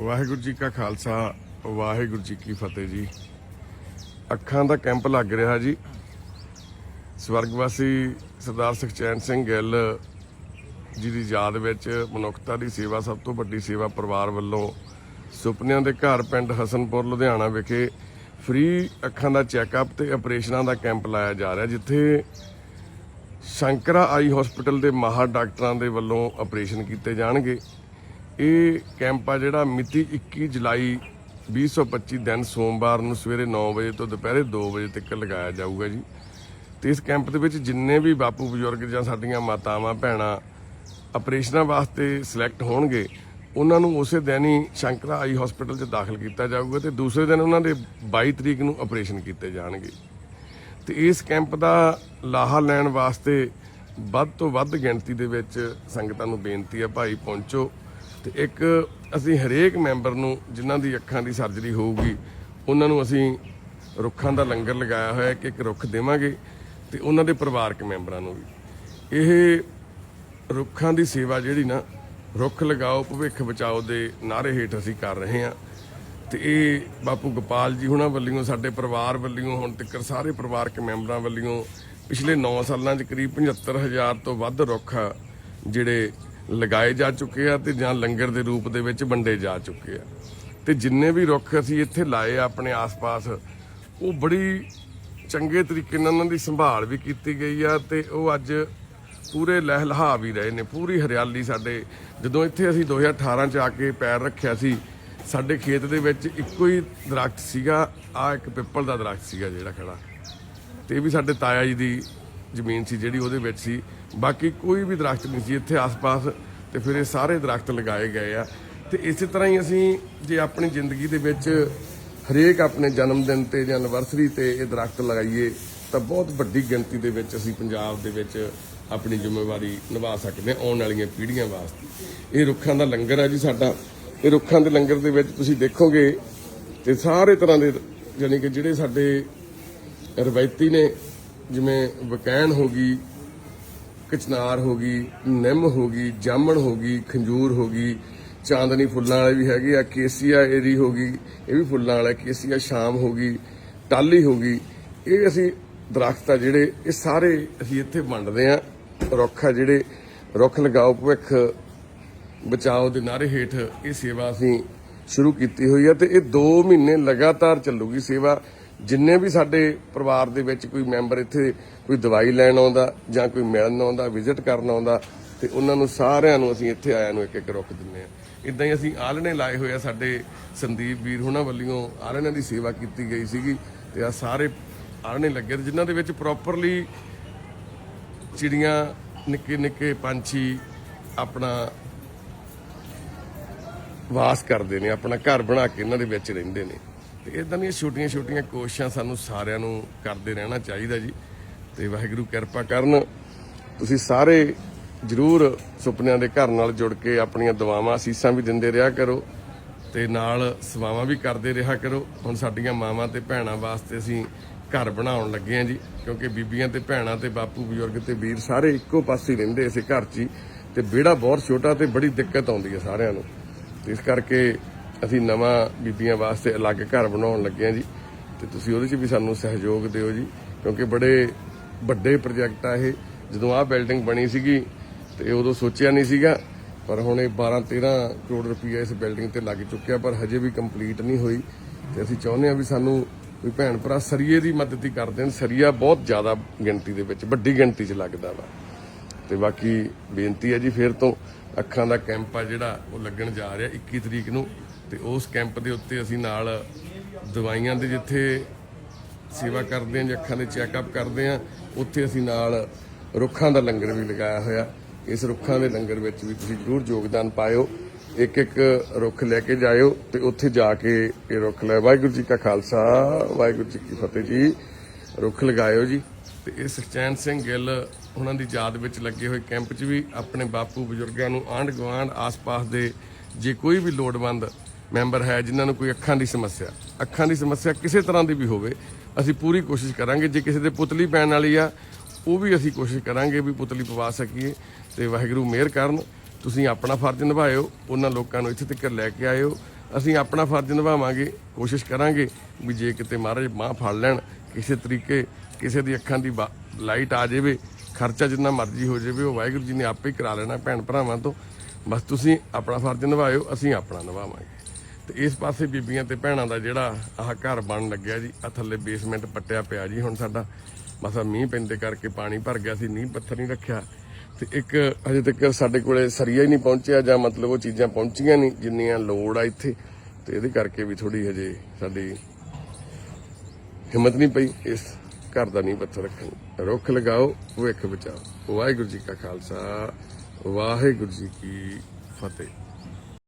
ਵਾਹਿਗੁਰੂ ਜੀ ਕਾ ਖਾਲਸਾ, ਵਾਹਿਗੁਰੂ ਜੀ ਕੀ ਫਤਿਹ ਜੀ। ਅੱਖਾਂ ਦਾ ਕੈਂਪ ਲੱਗ ਰਿਹਾ ਜੀ। ਸਵਰਗਵਾਸੀ ਸਰਦਾਰ ਸੁਖਚੈਨ ਸਿੰਘ ਗਿੱਲ ਜੀ ਦੀ ਯਾਦ ਵਿੱਚ ਮਨੁੱਖਤਾ ਦੀ ਸੇਵਾ, ਸਭ ਤੋਂ ਵੱਡੀ ਸੇਵਾ ਪਰਿਵਾਰ ਵੱਲੋਂ ਸੁਪਨਿਆਂ ਦੇ ਘਰ ਪਿੰਡ ਹਸਨਪੁਰ, ਲੁਧਿਆਣਾ ਵਿਖੇ ਫ੍ਰੀ ਅੱਖਾਂ ਦਾ ਚੈੱਕਅਪ ਤੇ ਆਪਰੇਸ਼ਨਾਂ ਦਾ ਕੈਂਪ ਲਾਇਆ ਜਾ ਰਿਹਾ, ਜਿੱਥੇ ਸ਼ੰਕਰਾ ਆਈ ਹਸਪੀਟਲ ਦੇ ਮਾਹਰ ਡਾਕਟਰਾਂ ਦੇ ਵੱਲੋਂ ਆਪਰੇਸ਼ਨ ਕੀਤੇ ਜਾਣਗੇ। ਇਹ ਕੈਂਪ ਆ ਜਿਹੜਾ ਮਿਤੀ 21 ਜੁਲਾਈ 2025 ਦਿਨ ਸੋਮਵਾਰ ਨੂੰ ਸਵੇਰੇ 9 ਵਜੇ ਤੋਂ ਦੁਪਹਿਰੇ 2 ਵਜੇ ਤੱਕ ਲਗਾਇਆ ਜਾਊਗਾ ਜੀ। ਤੇ ਇਸ ਕੈਂਪ ਦੇ ਵਿੱਚ ਜਿੰਨੇ ਵੀ ਬਾਪੂ ਬਜ਼ੁਰਗ ਜਾਂ ਸਾਡੀਆਂ ਮਾਤਾਵਾਂ, ਭੈਣਾਂ ਆਪਰੇਸ਼ਨਾਂ ਵਾਸਤੇ ਸਿਲੈਕਟ ਹੋਣਗੇ, ਉਹਨਾਂ ਨੂੰ ਉਸੇ ਦਿਨ ਹੀ ਸ਼ੰਕਰਾ ਆਈ ਹਸਪੀਟਲ 'ਚ ਦਾਖਲ ਕੀਤਾ ਜਾਊਗਾ ਤੇ ਦੂਸਰੇ ਦਿਨ ਉਹਨਾਂ ਦੇ 22 ਤਰੀਕ ਨੂੰ ਆਪਰੇਸ਼ਨ ਕੀਤੇ ਜਾਣਗੇ। ਤੇ ਇਸ ਕੈਂਪ ਦਾ ਲਾਹਾ ਲੈਣ ਵਾਸਤੇ ਵੱਧ ਤੋਂ ਵੱਧ ਗਿਣਤੀ ਦੇ ਵਿੱਚ ਸੰਗਤਾਂ ਨੂੰ ਬੇਨਤੀ ਹੈ ਭਾਈ ਪਹੁੰਚੋ। ਤੇ ਇੱਕ ਅਸੀਂ ਹਰੇਕ ਮੈਂਬਰ ਨੂੰ ਜਿਨ੍ਹਾਂ ਦੀ ਅੱਖਾਂ ਦੀ ਸਰਜਰੀ ਹੋਊਗੀ, ਉਹਨਾਂ ਨੂੰ ਅਸੀਂ ਰੁੱਖਾਂ ਦਾ ਲੰਗਰ ਲਗਾਇਆ ਹੋਇਆ ਕਿ ਇੱਕ ਰੁੱਖ ਦੇਵਾਂਗੇ ਤੇ ਉਹਨਾਂ ਦੇ ਪਰਿਵਾਰਕ ਮੈਂਬਰਾਂ ਨੂੰ ਵੀ। ਇਹ ਰੁੱਖਾਂ ਦੀ ਸੇਵਾ ਜਿਹੜੀ ਨਾ, ਰੁੱਖ ਲਗਾਓ, ਭਵਿੱਖ ਬਚਾਓ ਦੇ ਨਾਰੇ ਹੇਠ ਅਸੀਂ ਕਰ ਰਹੇ ਹਾਂ। ਤੇ ਇਹ ਬਾਪੂ ਗੋਪਾਲ ਜੀ ਹੁਣਾਂ ਵੱਲੋਂ, ਸਾਡੇ ਪਰਿਵਾਰ ਵੱਲੋਂ, ਹੁਣ ਤੱਕ ਸਾਰੇ ਪਰਿਵਾਰਕ ਮੈਂਬਰਾਂ ਵੱਲੋਂ ਪਿਛਲੇ 9 ਸਾਲਾਂ 'ਚ ਕਰੀਬ 75000 ਤੋਂ ਵੱਧ ਰੁੱਖ ਜਿਹੜੇ ਲਗਾਏ ਜਾ ਚੁੱਕੇ ਆ ਤੇ ਜਾਂ ਲੰਗਰ ਦੇ ਰੂਪ ਦੇ ਵਿੱਚ ਵੰਡੇ ਜਾ ਚੁੱਕੇ ਆ। ਤੇ ਜਿੰਨੇ ਵੀ ਰੁੱਖ ਅਸੀਂ ਇੱਥੇ ਲਾਏ ਆ ਆਪਣੇ ਆਸ-ਪਾਸ, ਉਹ ਬੜੀ ਚੰਗੇ ਤਰੀਕੇ ਨਾਲ ਉਹਨਾਂ ਦੀ ਸੰਭਾਲ ਵੀ ਕੀਤੀ ਗਈ ਆ ਤੇ ਉਹ ਅੱਜ ਪੂਰੇ ਲਹਿਲਹਾ ਵੀ ਰਹੇ ਨੇ, ਪੂਰੀ ਹਰਿਆਲੀ ਸਾਡੇ। ਜਦੋਂ ਇੱਥੇ ਅਸੀਂ 2018 ਚ ਆ ਕੇ ਪੈਰ ਰੱਖਿਆ ਸੀ, ਸਾਡੇ ਖੇਤ ਦੇ ਵਿੱਚ ਇੱਕੋ ਹੀ ਦਰਖਤ ਸੀਗਾ, ਆ ਇੱਕ ਪਿੱਪਲ ਦਾ ਦਰਖਤ ਸੀਗਾ ਜਿਹੜਾ ਖੜਾ। ਤੇ ਇਹ ਵੀ ਸਾਡੇ ਤਾਇਆ ਜੀ ਦੀ ਜ਼ਮੀਨ ਸੀ ਜਿਹੜੀ ਉਹਦੇ ਵਿੱਚ ਸੀ। ਬਾਕੀ ਕੋਈ ਵੀ ਦਰਖਤ ਨਹੀਂ ਸੀ, ਇੱਥੇ ਆਸ-ਪਾਸ ਤੇ ਫਿਰ ਇਹ ਸਾਰੇ ਦਰਖਤ ਲਗਾਏ ਗਏ ਆ। ਤੇ ਇਸੇ ਤਰ੍ਹਾਂ ਹੀ ਅਸੀਂ ਜੇ ਆਪਣੀ ਜ਼ਿੰਦਗੀ ਦੇ ਵਿੱਚ ਹਰੇਕ ਆਪਣੇ ਜਨਮ ਦਿਨ ਤੇ ਜਾਂ ਐਨਵਰਸਰੀ ਤੇ ਇਹ ਦਰਖਤ ਲਗਾਈਏ, ਤਾਂ ਬਹੁਤ ਵੱਡੀ ਗਿਣਤੀ ਦੇ ਵਿੱਚ ਅਸੀਂ ਪੰਜਾਬ ਦੇ ਵਿੱਚ ਆਪਣੀ ਜ਼ਿੰਮੇਵਾਰੀ ਨਿਭਾ ਸਕਦੇ ਹਾਂ ਆਉਣ ਵਾਲੀਆਂ ਪੀੜ੍ਹੀਆਂ ਵਾਸਤੇ। ਇਹ ਰੁੱਖਾਂ ਦਾ ਲੰਗਰ ਆ ਜੀ ਸਾਡਾ। ਇਹ ਰੁੱਖਾਂ ਦੇ ਲੰਗਰ ਦੇ ਵਿੱਚ ਤੁਸੀਂ ਦੇਖੋਗੇ ਤੇ ਸਾਰੇ ਤਰ੍ਹਾਂ ਦੇ ਯਾਨੀ ਕਿ ਜਿਹੜੇ ਸਾਡੇ ਰਵਾਇਤੀ ਨੇ, ਜਿਵੇਂ ਵਕੈਣ ਹੋ ਗਈ ਕਚਨਾਰ ਹੋ ਗਈ, ਨਿੰਮ ਹੋ ਗਈ, ਜਾਮਣ ਹੋ ਗਈ, ਖੰਜੂਰ ਹੋ ਗਈ, ਚਾਂਦਨੀ ਫੁੱਲਾਂ ਵਾਲੇ ਵੀ ਹੈਗੇ ਆ, ਕੇਸੀਆ ਏਰੀ ਹੋ ਗਈ, ਇਹ ਵੀ ਫੁੱਲਾਂ ਵਾਲਾ, ਕੇਸੀਆ ਸ਼ਾਮ ਹੋ ਗਈ, ਟਾਲੀ ਹੋ ਗਈ। ਇਹ ਅਸੀਂ ਦਰਖਤ ਆ ਜਿਹੜੇ, ਇਹ ਸਾਰੇ ਅਸੀਂ ਇੱਥੇ ਵੰਡਦੇ ਆ। ਰੁੱਖ ਆ ਜਿਹੜੇ, ਰੁੱਖ ਲਗਾਓ ਭਵਿੱਖ, ਬਚਾਓ ਦੇ ਨਾਰੇ ਹੇਠ ਇਹ ਸੇਵਾ ਅਸੀਂ ਸ਼ੁਰੂ ਕੀਤੀ ਹੋਈ ਹੈ ਤੇ ਇਹ 2 ਮਹੀਨੇ ਲਗਾਤਾਰ ਚੱਲੂਗੀ ਸੇਵਾ। ਜਿੰਨੇ ਵੀ ਸਾਡੇ ਪਰਿਵਾਰ ਦੇ ਵਿੱਚ ਕੋਈ ਮੈਂਬਰ ਇੱਥੇ ਕੋਈ ਦਵਾਈ ਲੈਣ ਆਉਂਦਾ ਜਾਂ ਕੋਈ ਮਿਲਣ ਆਉਂਦਾ ਵਿਜ਼ਿਟ ਕਰਨ ਆਉਂਦਾ, ਤੇ ਉਹਨਾਂ ਨੂੰ ਸਾਰਿਆਂ ਨੂੰ ਅਸੀਂ ਇੱਥੇ ਆਇਆਂ ਨੂੰ ਇੱਕ ਇੱਕ ਰੁੱਖ ਦਿੰਨੇ ਆ ਇਦਾਂ ਹੀ ਅਸੀਂ ਆਲਣੇ ਲਾਏ ਹੋਏ ਆ ਸਾਡੇ ਸੰਦੀਪ ਵੀਰ ਹੁਣਾਂ ਵੱਲੋਂ ਆਲਣਿਆਂ ਦੀ ਸੇਵਾ ਕੀਤੀ ਗਈ ਸੀਗੀ, ਤੇ ਆ ਸਾਰੇ ਆਲਣੇ ਲੱਗੇ ਤੇ ਜਿਨ੍ਹਾਂ ਦੇ ਵਿੱਚ ਪ੍ਰੋਪਰਲੀ ਚਿੜੀਆਂ, ਨਿੱਕੇ ਨਿੱਕੇ ਪੰਛੀ ਆਪਣਾ ਵਾਸ ਕਰਦੇ ਨੇ, ਆਪਣਾ ਘਰ ਬਣਾ ਕੇ ਇਹਨਾਂ ਦੇ ਵਿੱਚ ਰਹਿੰਦੇ ਨੇ। ਤੇ ਇਦਾਂ ਦੀਆਂ ਛੋਟੀਆਂ ਛੋਟੀਆਂ ਕੋਸ਼ਿਸ਼ਾਂ ਸਾਨੂੰ ਸਾਰਿਆਂ ਨੂੰ ਕਰਦੇ ਰਹਿਣਾ ਚਾਹੀਦਾ ਜੀ। ਤੇ ਵਾਹਿਗੁਰੂ ਕਿਰਪਾ ਕਰਨ, ਤੁਸੀਂ ਸਾਰੇ ਜਰੂਰ ਸੁਪਨਿਆਂ ਦੇ ਘਰ ਨਾਲ ਜੁੜ ਕੇ ਆਪਣੀਆਂ ਦੁਆਵਾਂ, ਅਸੀਸਾਂ ਵੀ ਦਿੰਦੇ ਰਿਹਾ ਕਰੋ ਤੇ ਨਾਲ ਸੇਵਾਵਾਂ ਵੀ ਕਰਦੇ ਰਿਹਾ ਕਰੋ। ਹੁਣ ਸਾਡੀਆਂ ਮਾਵਾਂ ਤੇ ਭੈਣਾਂ ਵਾਸਤੇ ਅਸੀਂ ਘਰ ਬਣਾਉਣ ਲੱਗੇ ਹਾਂ ਜੀ, ਕਿਉਂਕਿ ਬੀਬੀਆਂ ਤੇ ਭੈਣਾਂ ਤੇ ਬਾਪੂ ਬਜ਼ੁਰਗ ਤੇ ਵੀਰ ਸਾਰੇ ਇੱਕੋ ਪਾਸੇ ਰਹਿੰਦੇ ਇਸੇ ਘਰ 'ਚ ਹੀ। ਤੇ ਵਿਹੜਾ ਬਹੁਤ ਛੋਟਾ ਤੇ ਬੜੀ ਦਿੱਕਤ ਆਉਂਦੀ ਹੈ ਸਾਰਿਆਂ ਨੂੰ। ਇਸ ਕਰਕੇ ਅਸੀਂ ਨਵਾਂ ਬੀਬੀਆਂ ਵਾਸਤੇ ਅਲੱਗ ਘਰ ਬਣਾਉਣ ਲੱਗੇ ਹਾਂ ਜੀ। ਤੇ ਤੁਸੀਂ ਉਹਦੇ 'ਚ ਵੀ ਸਾਨੂੰ ਸਹਿਯੋਗ ਦਿਓ ਜੀ, ਕਿਉਂਕਿ ਬੜੇ ਵੱਡੇ ਪ੍ਰੋਜੈਕਟ ਆ ਇਹ। ਜਦੋਂ ਆਹ ਬਿਲਡਿੰਗ ਬਣੀ ਸੀਗੀ, ਤੇ ਉਦੋਂ ਸੋਚਿਆ ਨਹੀਂ ਸੀਗਾ, ਪਰ ਹੁਣ ਇਹ 12 13 ਕਰੋੜ ਰੁਪਈਆ ਇਸ ਬਿਲਡਿੰਗ ਤੇ ਲੱਗ ਚੁੱਕਿਆ, ਪਰ ਹਜੇ ਵੀ ਕੰਪਲੀਟ ਨਹੀਂ ਹੋਈ। ਤੇ ਅਸੀਂ ਚਾਹੁੰਦੇ ਹਾਂ ਵੀ ਸਾਨੂੰ ਵੀ ਭੈਣ ਭਰਾ ਸਰੀਏ ਦੀ ਮਦਦ ਹੀ ਕਰਦੇ ਨੇ ਸਰੀਆ ਬਹੁਤ ਜ਼ਿਆਦਾ ਗਿਣਤੀ ਦੇ ਵਿੱਚ, ਵੱਡੀ ਗਿਣਤੀ 'ਚ ਲੱਗਦਾ ਵਾ। ਤੇ ਬਾਕੀ ਬੇਨਤੀ ਹੈ ਜੀ, ਫਿਰ ਤੋਂ ਅੱਖਾਂ ਦਾ ਕੈਂਪ ਆ ਜਿਹੜਾ, ਉਹ ਲੱਗਣ ਜਾ ਰਿਹਾ 21 ਤਰੀਕ ਨੂੰ। ਤੇ ਉਸ ਕੈਂਪ ਦੇ ਉੱਤੇ ਅਸੀਂ ਨਾਲ ਦਵਾਈਆਂ ਦੇ ਜਿੱਥੇ ਸੇਵਾ ਕਰਦੇ ਹਾਂ ਜਾਂ ਅੱਖਾਂ ਦੇ ਚੈੱਕਅਪ ਕਰਦੇ ਹਾਂ, ਉੱਥੇ ਅਸੀਂ ਨਾਲ ਰੁੱਖਾਂ ਦਾ ਲੰਗਰ ਵੀ ਲਗਾਇਆ ਹੋਇਆ। ਇਸ ਰੁੱਖਾਂ ਦੇ ਲੰਗਰ ਵਿੱਚ ਵੀ ਤੁਸੀਂ ਜ਼ਰੂਰ ਯੋਗਦਾਨ ਪਾਇਓ। ਇੱਕ ਇੱਕ ਰੁੱਖ ਲੈ ਕੇ ਜਾਇਓ ਤੇ ਉੱਥੇ ਜਾ ਕੇ ਇਹ ਰੁੱਖ ਲੈ। ਵਾਹਿਗੁਰੂ ਜੀ ਕਾ ਖਾਲਸਾ, ਵਾਹਿਗੁਰੂ ਜੀ ਕੀ ਫਤਿਹ ਜੀ। ਰੁੱਖ ਲਗਾਇਓ ਜੀ। ਤੇ ਇਹ ਸੁਖਚੈਨ ਸਿੰਘ ਗਿੱਲ ਉਹਨਾਂ ਦੀ ਯਾਦ ਵਿੱਚ ਲੱਗੇ ਹੋਏ ਕੈਂਪ 'ਚ ਵੀ ਆਪਣੇ ਬਾਪੂ ਬਜ਼ੁਰਗਾਂ ਨੂੰ ਆਂਢ ਗੁਆਂਢ, ਆਸ-ਪਾਸ ਦੇ ਜੇ ਕੋਈ ਵੀ ਲੋੜਵੰਦ ਮੈਂਬਰ ਹੈ, ਜਿਨ੍ਹਾਂ ਨੂੰ ਕੋਈ ਅੱਖਾਂ ਦੀ ਸਮੱਸਿਆ। ਅੱਖਾਂ ਦੀ ਸਮੱਸਿਆ ਕਿਸੇ ਤਰ੍ਹਾਂ ਦੀ ਵੀ ਹੋਵੇ, ਅਸੀਂ ਪੂਰੀ ਕੋਸ਼ਿਸ਼ ਕਰਾਂਗੇ। ਜੇ ਕਿਸੇ ਦੇ ਪੁਤਲੀ ਪੈਣ ਵਾਲੀ ਆ, ਉਹ ਵੀ ਅਸੀਂ ਕੋਸ਼ਿਸ਼ ਕਰਾਂਗੇ ਵੀ ਪੁਤਲੀ ਪਵਾ ਸਕੀਏ ਤੇ ਵਾਹਿਗੁਰੂ ਮਿਹਰ ਕਰਨ। ਤੁਸੀਂ ਆਪਣਾ ਫਰਜ਼ ਨਿਭਾਇਓ, ਉਹਨਾਂ ਲੋਕਾਂ ਨੂੰ ਇੱਥੇ ਤੱਕ ਲੈ ਕੇ ਆਇਓ। ਅਸੀਂ ਆਪਣਾ ਫਰਜ਼ ਨਿਭਾਵਾਂਗੇ, ਕੋਸ਼ਿਸ਼ ਕਰਾਂਗੇ ਵੀ ਜੇ ਕਿਤੇ ਮਹਾਰਾਜ ਬਾਂਹ ਫੜ ਲੈਣ, ਕਿਸੇ ਤਰੀਕੇ ਕਿਸੇ ਦੀ ਅੱਖਾਂ ਦੀ ਬਾ- ਲਾਈਟ ਆ ਜਾਵੇ, ਖਰਚਾ ਜਿੰਨਾ ਮਰਜ਼ੀ ਹੋ ਜਾਵੇ, ਉਹ ਵਾਹਿਗੁਰੂ ਜੀ ਨੇ ਆਪੇ ਹੀ ਕਰਾ ਲੈਣਾ ਭੈਣ ਭਰਾਵਾਂ ਤੋਂ। ਬਸ ਤੁਸੀਂ ਆਪਣਾ ਫਰਜ਼ ਨਿਭਾਇਓ, ਅਸੀਂ ਆਪਣਾ ਨਿਭਾਵਾਂਗੇ। ਤੇ ਇਸ ਪਾਸੇ ਬੀਬੀਆਂ ਤੇ ਭੈਣਾਂ ਦਾ ਜਿਹੜਾ ਆਹ ਘਰ ਬਣ ਲੱਗਿਆ ਜੀ ਆ ਥੱਲੇ ਬੇਸਮੈਂਟ ਪੱਟਿਆ ਪਿਆ ਜੀ ਹੁਣ ਸਾਡਾ। ਮਸਾ ਮੀਂਹ ਪੈਂਦੇ ਕਰਕੇ ਪਾਣੀ ਭਰ ਗਿਆ ਸੀ ਨੀਂਹ ਪੱਥਰ ਨਹੀਂ ਰੱਖਿਆ। ਤੇ ਇੱਕ ਅਜੇ ਤੱਕ ਸਾਡੇ ਕੋਲੇ ਸਰੀਆ ਹੀ ਨਹੀਂ ਪਹੁੰਚਿਆ ਜਾਂ ਮਤਲਬ ਉਹ ਚੀਜ਼ਾਂ ਪਹੁੰਚੀਆਂ ਨਹੀਂ, ਜਿੰਨੀਆਂ ਲੋੜ ਆ ਇੱਥੇ। ਤੇ ਇਹਦੇ ਕਰਕੇ ਵੀ ਥੋੜੀ ਹਜੇ ਸਾਡੀ ਹਿੰਮਤ ਨਹੀਂ ਪਈ, ਇਸ ਘਰ ਦਾ ਨਹੀਂ ਪੱਥਰ ਰੱਖਣ ਰੁੱਖ ਲਗਾਓ, ਭਵਿੱਖ ਬਚਾਓ। ਵਾਹਿਗੁਰੂ ਜੀ ਕਾ ਖਾਲਸਾ, ਵਾਹਿਗੁਰੂ ਜੀ ਕੀ ਫਤਿਹ।